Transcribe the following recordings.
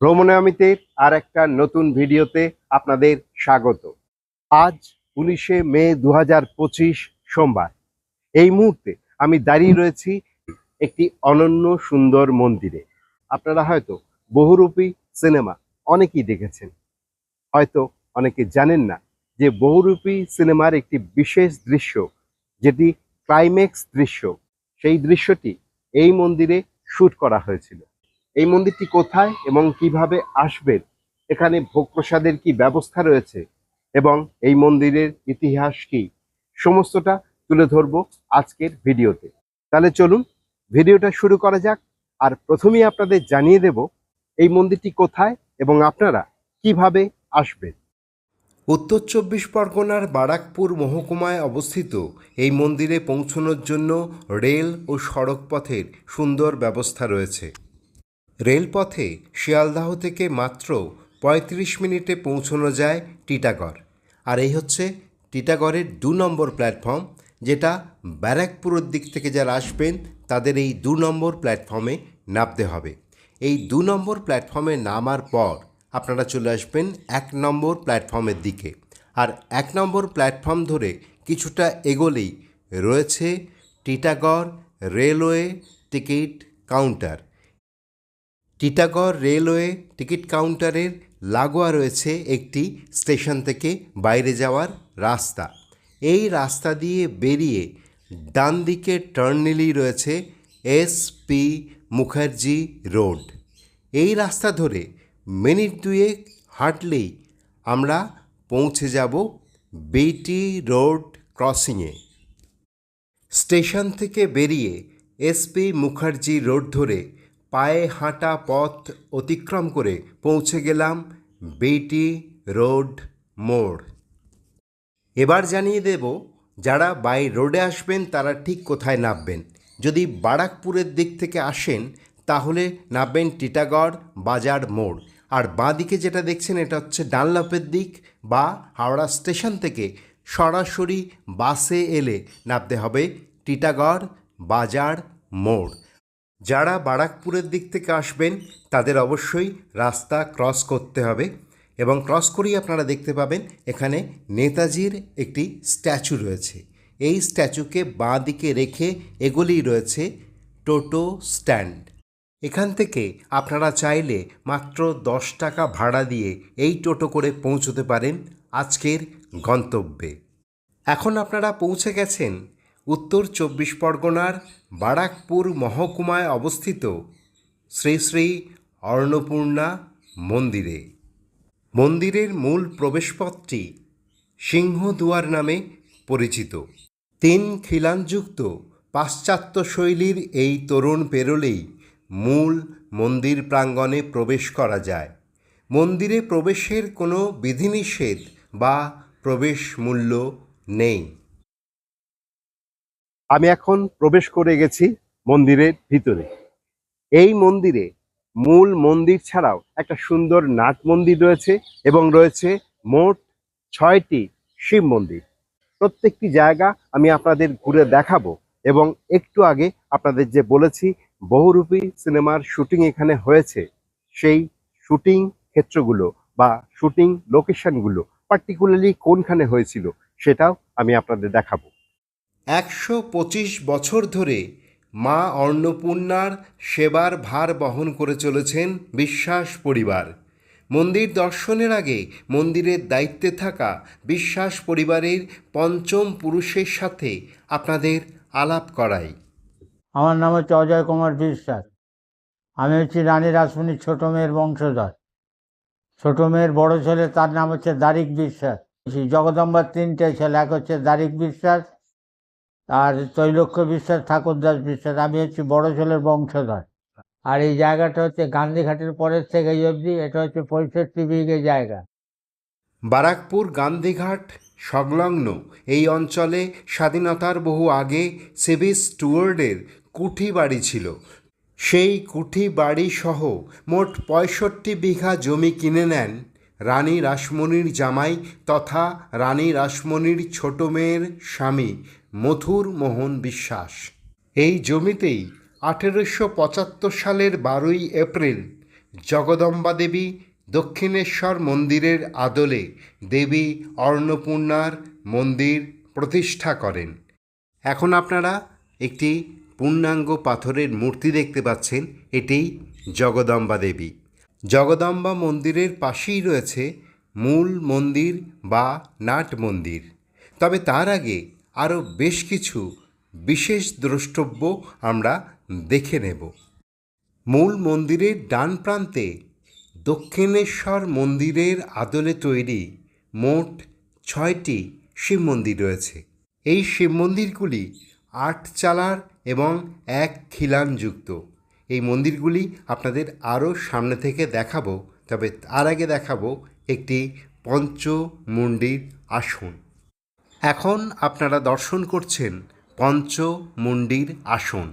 ভ্রমণে আমিতের আর একটা নতুন ভিডিওতে আপনাদের স্বাগত। আজ উনিশে মে দু সোমবার। এই মুহূর্তে আমি দাঁড়িয়ে রয়েছি একটি অনন্য সুন্দর মন্দিরে। আপনারা হয়তো বহুরূপী সিনেমা অনেকেই দেখেছেন। হয়তো অনেকে জানেন না যে বহুরূপী সিনেমার একটি বিশেষ দৃশ্য, যেটি ক্লাইম্যাক্স দৃশ্য, সেই দৃশ্যটি এই মন্দিরে শ্যুট করা হয়েছিল। এই মন্দিরটি কোথায় এবং কীভাবে আসবেন? এখানে ভোগ প্রসাদের কি ব্যবস্থা রয়েছে? এবং এই মন্দিরের ইতিহাস কি? সমস্তটা তুলে ধরবো আজকের ভিডিওতে। তাহলে চলুন ভিডিওটা শুরু করা যাক। আর প্রথমেই আপনাদের জানিয়ে দেব, এই মন্দিরটি কোথায় এবং আপনারা কীভাবে আসবেন? উত্তর চব্বিশ পরগনার বারাকপুর মহকুমায় অবস্থিত এই মন্দিরে পৌঁছানোর জন্য রেল ও সড়ক পথের সুন্দর ব্যবস্থা রয়েছে। রেলপথে শিয়ালদাহ থেকে মাত্র পঁয়ত্রিশ মিনিটে পৌঁছানো যায় টিটাগড়। আর এই হচ্ছে টিটাগড়ের দু নম্বর প্ল্যাটফর্ম, যেটা ব্যারাকপুরের দিক থেকে যারা আসবেন, তাদের এই দু নম্বর প্ল্যাটফর্মে নামতে হবে। এই দু নম্বর প্ল্যাটফর্মে নামার পর আপনারা চলে আসবেন এক নম্বর প্ল্যাটফর্মের দিকে। আর এক নম্বর প্ল্যাটফর্ম ধরে কিছুটা এগোলেই রয়েছে Titagarh railway ticket counter. Titagarh railway ticket কাউন্টারের লাগোয়া রয়েছে একটি স্টেশন থেকে বাইরে যাওয়ার রাস্তা। এই রাস্তা দিয়ে বেরিয়ে ডান দিকে টার্ন রয়েছে এস পি মুখার্জি রোড। এই রাস্তা ধরে মিনিট দুয়েক হাঁটলেই আমরা পৌঁছে যাব বিটি রোড ক্রসিংয়ে। স্টেশন থেকে বেরিয়ে এসপি মুখার্জি রোড ধরে পায়ে হাঁটা পথ অতিক্রম করে পৌঁছে গেলাম বেটি রোড মোড়। এবার জানিয়ে দেব, যারা বাই রোডে আসবেন তারা ঠিক কোথায় নামবেন। যদি বারাকপুরের দিক থেকে আসেন, তাহলে নামবেন টিটাগড় বাজার মোড়। আর বাঁ দিকে যেটা দেখছেন, এটা হচ্ছে ডানলাপের দিক বা হাওড়া স্টেশন থেকে সরাসরি বাসে এলে নামতে হবে টিটাগড় বাজার মোড়। যারা বারাকপুরের দিক থেকে আসবেন, তাদের অবশ্যই রাস্তা ক্রস করতে হবে এবং ক্রস করেই আপনারা দেখতে পাবেন, এখানে নেতাজির একটি স্ট্যাচু রয়েছে। এই স্ট্যাচুকে বাঁ দিকে রেখে এগুলিই রয়েছে টোটো স্ট্যান্ড। এখান থেকে আপনারা চাইলে মাত্র দশ টাকা ভাড়া দিয়ে এই টোটো করে পৌঁছতে পারেন আজকের গন্তব্যে। এখন আপনারা পৌঁছে গেছেন উত্তর চব্বিশ পরগনার বারাকপুর মহকুমায় অবস্থিত শ্রী শ্রী অন্নপূর্ণা মন্দিরে। মন্দিরের মূল প্রবেশপথটি সিংহদুয়ার নামে পরিচিত। তিন খিলানযুক্ত পাশ্চাত্য শৈলীর এই তরুণ পেরোলেই মূল মন্দির প্রাঙ্গণে প্রবেশ করা যায়। মন্দিরে প্রবেশের কোনো বিধিনিষেধ বা প্রবেশ মূল্য নেই। আমি এখন প্রবেশ করে গেছি মন্দিরের ভিতরে। এই মন্দিরে মূল মন্দির ছাড়াও একটা সুন্দর নাট মন্দির রয়েছে এবং রয়েছে মোট ছয়টি শিব মন্দির। প্রত্যেকটি জায়গা আমি আপনাদের ঘুরে দেখাবো এবং একটু আগে আপনাদের যে বলেছি, বহুরূপী সিনেমার শুটিং এখানে হয়েছে। সেই শুটিং ক্ষেত্রগুলো বা শুটিং লোকেশনগুলো পার্টিকুলারলি কোনখানে হয়েছিল সেটাও আমি আপনাদের দেখাবো। একশো পঁচিশ বছর ধরে মা অন্নপূর্ণার সেবার ভার বহন করে চলেছেন বিশ্বাস পরিবার। মন্দির দর্শনের আগে মন্দিরের দায়িত্বে থাকা বিশ্বাস পরিবারের পঞ্চম পুরুষের সাথে আপনাদের আলাপ করাই। আমার নাম হচ্ছে অজয় কুমার বিশ্বাস। আমি হচ্ছি রানী রাসমণির ছোটো মেয়ের বংশধর। ছোটো মেয়ের বড় ছেলে তার নাম হচ্ছে দারিক বিশ্বাস। জগদম্বার তিনটে ছেলে, এক হচ্ছে দারিক বিশ্বাস আর তৈলক্ষ বিশ্বাস ঠাকুরদাস বিশ্বাস, আমি হচ্ছি বড় ছেলের বংশধর। আর এই জায়গাটা হচ্ছে গান্ধীঘাটের পরের থেকে অবধি, এটা হচ্ছে পঁয়ষট্টি বিঘে জায়গা। বারাকপুর গান্ধীঘাট সংলগ্ন এই অঞ্চলে স্বাধীনতার বহু আগে সিভিস স্টুয়ার্ডের কুঠি বাড়ি ছিল। সেই কুঠি বাড়ি সহ মোট পঁয়ষট্টি বিঘা জমি কিনে নেন রানী রাসমণির জামাই তথা রানী রাসমণির ছোট মেয়ের স্বামী মথুর মোহন বিশ্বাস। এই জমিতেই আঠেরোশো পঁচাত্তর সালের বারোই এপ্রিল জগদম্বা দেবী দক্ষিণেশ্বর মন্দিরের আদলে দেবী অন্নপূর্ণার মন্দির প্রতিষ্ঠা করেন। এখন আপনারা একটি পূর্ণাঙ্গ পাথরের মূর্তি দেখতে পাচ্ছেন, এটি জগদম্বা দেবী। জগদম্বা মন্দিরের পাশেই রয়েছে মূল মন্দির বা নাট মন্দির। তবে তার আগে আরও বেশ কিছু বিশেষ দ্রষ্টব্য আমরা দেখে নেব। মূল মন্দিরের ডান প্রান্তে দক্ষিণেশ্বর মন্দিরের আদলে তৈরি মোট ছয়টি শিব মন্দির রয়েছে। এই শিব মন্দিরগুলি আট চালার এবং এক খিলানযুক্ত। এই মন্দিরগুলি আপনাদের আরও সামনে থেকে দেখাবো, তবে তার আগে দেখাবো একটি পঞ্চমুণ্ডির আসন। এখন আপনারা দর্শন করছেন পঞ্চমুণ্ডির আসন।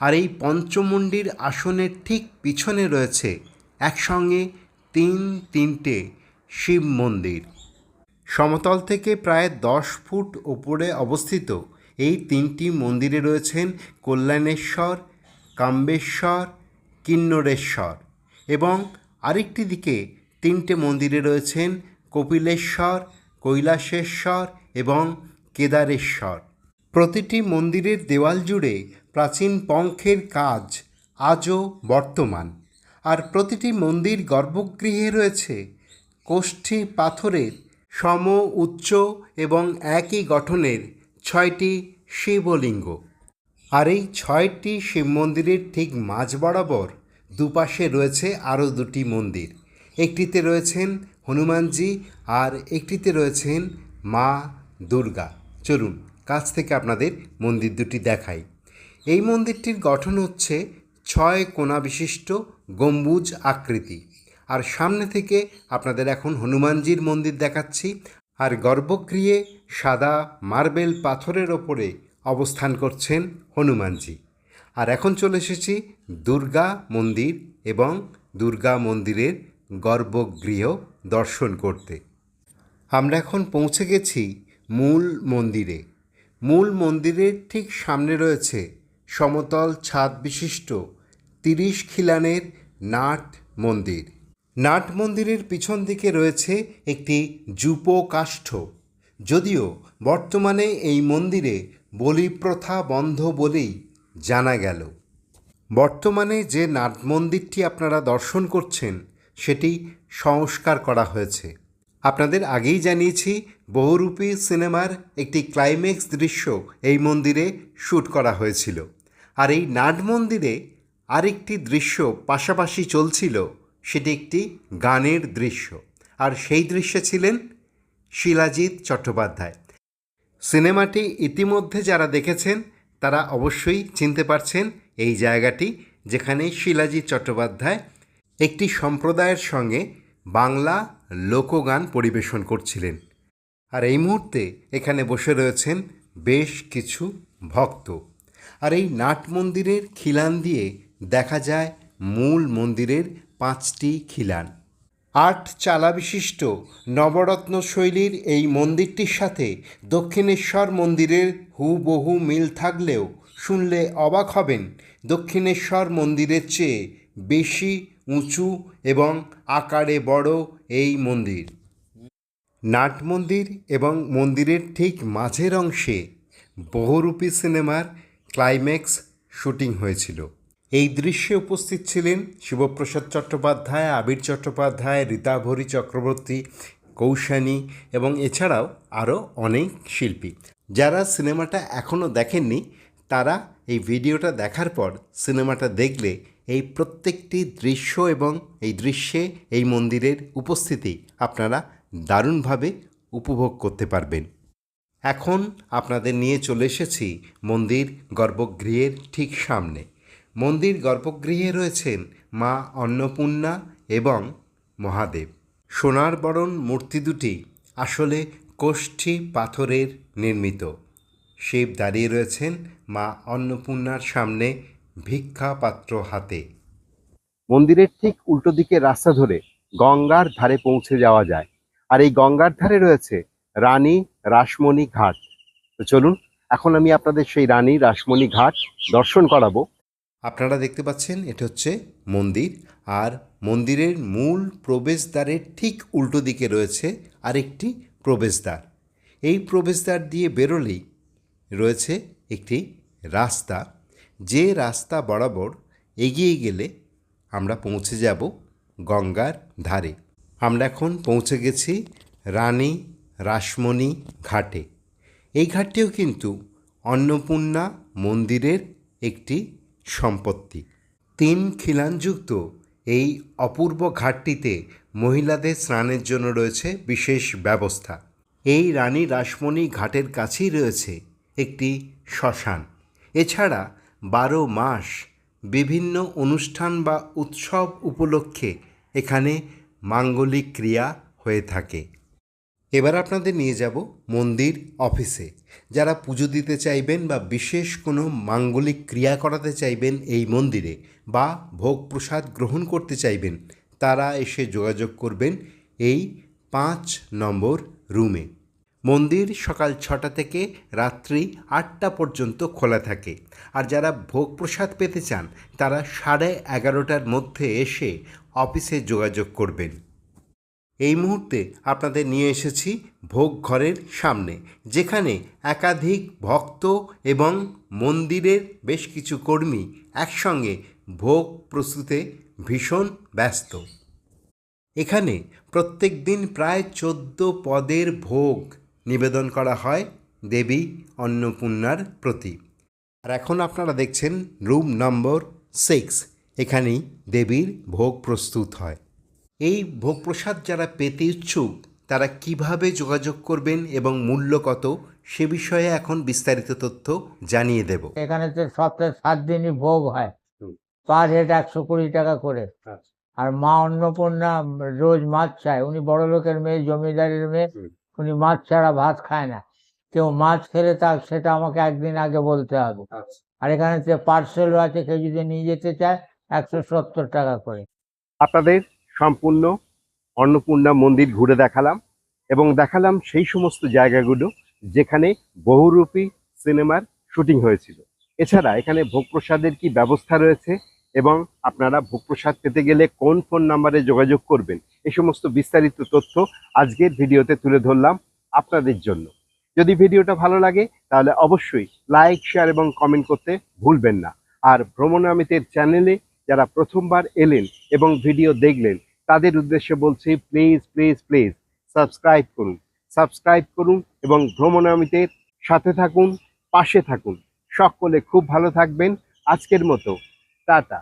আর এই পঞ্চমুণ্ডির আসনের ঠিক পিছনে রয়েছে একসঙ্গে তিন তিনটে শিব মন্দির। সমতল থেকে প্রায় দশ ফুট উপরে অবস্থিত এই তিনটি মন্দিরে রয়েছেন কল্যাণেশ্বর, কাম্বেশ্বর, কিন্নরেশ্বর এবং আরেকটি দিকে তিনটে মন্দিরে রয়েছেন কপিলেশ্বর, কৈলাসেশ্বর এবং কেদারেশ্বর। প্রতিটি মন্দিরের দেওয়াল জুড়ে প্রাচীন পঙ্খের কাজ আজও বর্তমান। আর প্রতিটি মন্দির গর্ভগৃহে রয়েছে কোষ্ঠী পাথরের সম, উচ্চ এবং একই গঠনের ছয়টি শিবলিঙ্গ। আর এই ছয়টি শিব মন্দিরের ঠিক মাঝ বরাবর দুপাশে রয়েছে আরও দুটি মন্দির। একটিতে রয়েছেন হনুমানজি আর একটিতে রয়েছেন মা দুর্গা, চলুন কাছ থেকে আপনাদের মন্দির দুটি দেখাই। এই মন্দিরটির গঠন হচ্ছে ছয় কোণা বিশিষ্ট গম্বুজ আকৃতি। আর সামনে থেকে আপনাদের এখন হনুমানজির মন্দির দেখাচ্ছি। আর গর্ভগৃহে সাদা মার্বেল পাথরের ওপরে অবস্থান করছেন হনুমানজি। আর এখন চলে এসেছি দুর্গা মন্দির এবং দুর্গা মন্দিরের গর্ভগৃহ দর্শন করতে। আমরা এখন পৌঁছে গেছি মূল মন্দিরে। মূল মন্দিরের ঠিক সামনে রয়েছে সমতল ছাদ বিশিষ্ট তিরিশ খিলানের নাট মন্দির। নাট মন্দিরের পিছন দিকে রয়েছে একটি জুপো কাষ্ঠ যদিও বর্তমানে এই মন্দিরে বলি প্রথা বন্ধ বলেই জানা গেল। বর্তমানে যে নাট মন্দিরটি আপনারা দর্শন করছেন, সেটি সংস্কার করা হয়েছে। আপনাদের আগেই জানিয়েছি বহুরূপী সিনেমার একটি ক্লাইম্যাক্স দৃশ্য এই মন্দিরে শ্যুট করা হয়েছিল। আর এই নাট মন্দিরে আরেকটি দৃশ্য পাশাপাশি চলছিল, সেটি একটি গানের দৃশ্য। আর সেই দৃশ্যে ছিলেন শিলাজিৎ চট্টোপাধ্যায়। সিনেমাটি ইতিমধ্যে যারা দেখেছেন, তারা অবশ্যই চিনতে পারছেন এই জায়গাটি, যেখানে শিলাজিৎ চট্টোপাধ্যায় একটি সম্প্রদায়ের সঙ্গে বাংলা লোকগান পরিবেশন করছিলেন। আর এই মুহূর্তে এখানে বসে রয়েছেন বেশ কিছু ভক্ত। আর এই নাট মন্দিরের খিলান দিয়ে দেখা যায় মূল মন্দিরের পাঁচটি খিলান। আট চালা বিশিষ্ট নবরত্ন শৈলীর এই মন্দিরটির সাথে দক্ষিণেশ্বর মন্দিরের হুবহু মিল থাকলেও শুনলে অবাক হবেন দক্ষিণেশ্বর মন্দিরের চেয়ে বেশি উঁচু এবং আকারে বড় এই মন্দির। নাট মন্দির এবং মন্দিরের ঠিক মাঝের অংশে বহুরূপী সিনেমার ক্লাইম্যাক্স শুটিং হয়েছিল। এই দৃশ্যে উপস্থিত ছিলেন শিবপ্রসাদ চট্টোপাধ্যায়, আবির চট্টোপাধ্যায় রীতাভরি চক্রবর্তী, কৌশানী এবং এছাড়াও আরও অনেক শিল্পী। যারা সিনেমাটা এখনও দেখেননি, তারা এই ভিডিওটা দেখার পর সিনেমাটা দেখলে এই প্রত্যেকটি দৃশ্য এবং এই দৃশ্যে এই মন্দিরের উপস্থিতি আপনারা দারুণভাবে উপভোগ করতে পারবেন। এখন আপনাদের নিয়ে চলে এসেছি মন্দির গর্ভগৃহের ঠিক সামনে। মন্দির গর্ভগৃহে রয়েছেন মা অন্নপূর্ণা এবং মহাদেব। সোনার বরণ মূর্তি দুটি আসলে কোষ্ঠী পাথরের নির্মিত। শিব দাঁড়িয়ে রয়েছেন মা অন্নপূর্ণার সামনে ভিক্ষা পাত্র হাতে। মন্দিরের ঠিক উল্টো দিকে রাস্তা ধরে গঙ্গার ধারে পৌঁছে যাওয়া যায়। আর এই গঙ্গার ধারে রয়েছে রানী রাসমণি ঘাট। তো চলুন, এখন আমি আপনাদের সেই রানী রাসমণি ঘাট দর্শন করাবো। আপনারা দেখতে পাচ্ছেন, এটা হচ্ছে মন্দির। আর মন্দিরের মূল প্রবেশদ্বারের ঠিক উল্টো দিকে রয়েছে আরেকটি প্রবেশদ্বার। এই প্রবেশদ্বার দিয়ে বেরোলেই রয়েছে একটি রাস্তা। যে রাস্তা বরাবর এগিয়ে গেলে আমরা পৌঁছে যাব গঙ্গার ধারে। আমরা এখন পৌঁছে গেছি রানী রাসমণি ঘাটে। এই ঘাটটিও কিন্তু অন্নপূর্ণা মন্দিরের একটি সম্পত্তি। তিন খিলানযুক্ত এই অপূর্ব ঘাটটিতে মহিলাদের স্নানের জন্য রয়েছে বিশেষ ব্যবস্থা। এই রানী রাসমণি ঘাটের কাছেই রয়েছে একটি শ্মশান। এছাড়া বারো মাস বিভিন্ন অনুষ্ঠান বা উৎসব উপলক্ষে এখানে মাঙ্গলিক ক্রিয়া হয়ে থাকে। এবার আপনাদের নিয়ে যাব মন্দির অফিসে। যারা পুজো দিতে চাইবেন বা বিশেষ কোনো মাঙ্গলিক ক্রিয়া করাতে চাইবেন এই মন্দিরে বা ভোগ প্রসাদ গ্রহণ করতে চাইবেন, তারা এসে যোগাযোগ করবেন এই পাঁচ নম্বর রুমে। মন্দির সকাল ছটা থেকে রাত্রি আটটা পর্যন্ত খোলা থাকে। আর যারা ভোগ প্রসাদ পেতে চান, তারা সাড়ে এগারোটার মধ্যে এসে অফিসে যোগাযোগ করবেন। এই মুহূর্তে আপনাদের নিয়ে এসেছি ভোগ ঘরের সামনে, যেখানে একাধিক ভক্ত এবং মন্দিরের বেশ কিছু কর্মী একসঙ্গে ভোগ প্রস্তুতে ভীষণ ব্যস্ত। এখানে প্রত্যেক দিন প্রায় চোদ্দ পদের ভোগ নিবেদন করা হয় দেবী অন্নপূর্ণার প্রতি। আর এখন আপনারা দেখছেন রুম নম্বর সিক্স। এখানেই দেবীর ভোগ প্রস্তুত হয়। এই ভোগ প্রসাদ যারা পেতে ইচ্ছুক তারা কীভাবে যোগাযোগ করবেন এবং মূল্য কত সে বিষয়ে এখন বিস্তারিত তথ্য জানিয়ে দেব। এখানে তো সপ্তাহে সাত দিনই ভোগ হয়। পার হেড একশো কুড়ি টাকা করে। আচ্ছা। আর মা অন্নপূর্ণা রোজ মাছ চায় উনি বড় লোকের মেয়ে জমিদারের মেয়ে। উনি মাছ ছাড়া ভাত খায় না। কেউ মাছ খেলে তা সেটা আমাকে একদিন আগে বলতে হবে। আর এখানে পার্সেলও আছে কেউ যদি নিয়ে যেতে চায় একশো সত্তর টাকা করে। আপনাদের সম্পূর্ণ অন্নপূর্ণা মন্দির ঘুরে দেখালাম এবং দেখালাম সেই সমস্ত জায়গাগুলো যেখানে বহুরূপী সিনেমার শুটিং হয়েছিল। এছাড়া এখানে ভোগ প্রসাদের কি ব্যবস্থা রয়েছে এবং আপনারা ভোগ প্রসাদ পেতে গেলে কোন ফোন নাম্বারে যোগাযোগ করবেন এই সমস্ত বিস্তারিত তথ্য আজকের ভিডিওতে তুলে ধরলাম আপনাদের জন্য। যদি ভিডিওটা ভালো লাগে, তাহলে অবশ্যই লাইক, শেয়ার এবং কমেন্ট করতে ভুলবেন না। আর ভ্রমণামিতের চ্যানেলে যারা প্রথমবার এলেন এবং ভিডিও দেখলেন, তাদের উদ্দেশ্যে বলছি প্লিজ প্লিজ প্লিজ সাবস্ক্রাইব করুন। সাবস্ক্রাইব করুন এবং ভ্রমণামিতের সাথে থাকুন, পাশে থাকুন। সকলে খুব ভালো থাকবেন। আজকের মতো। টাটা।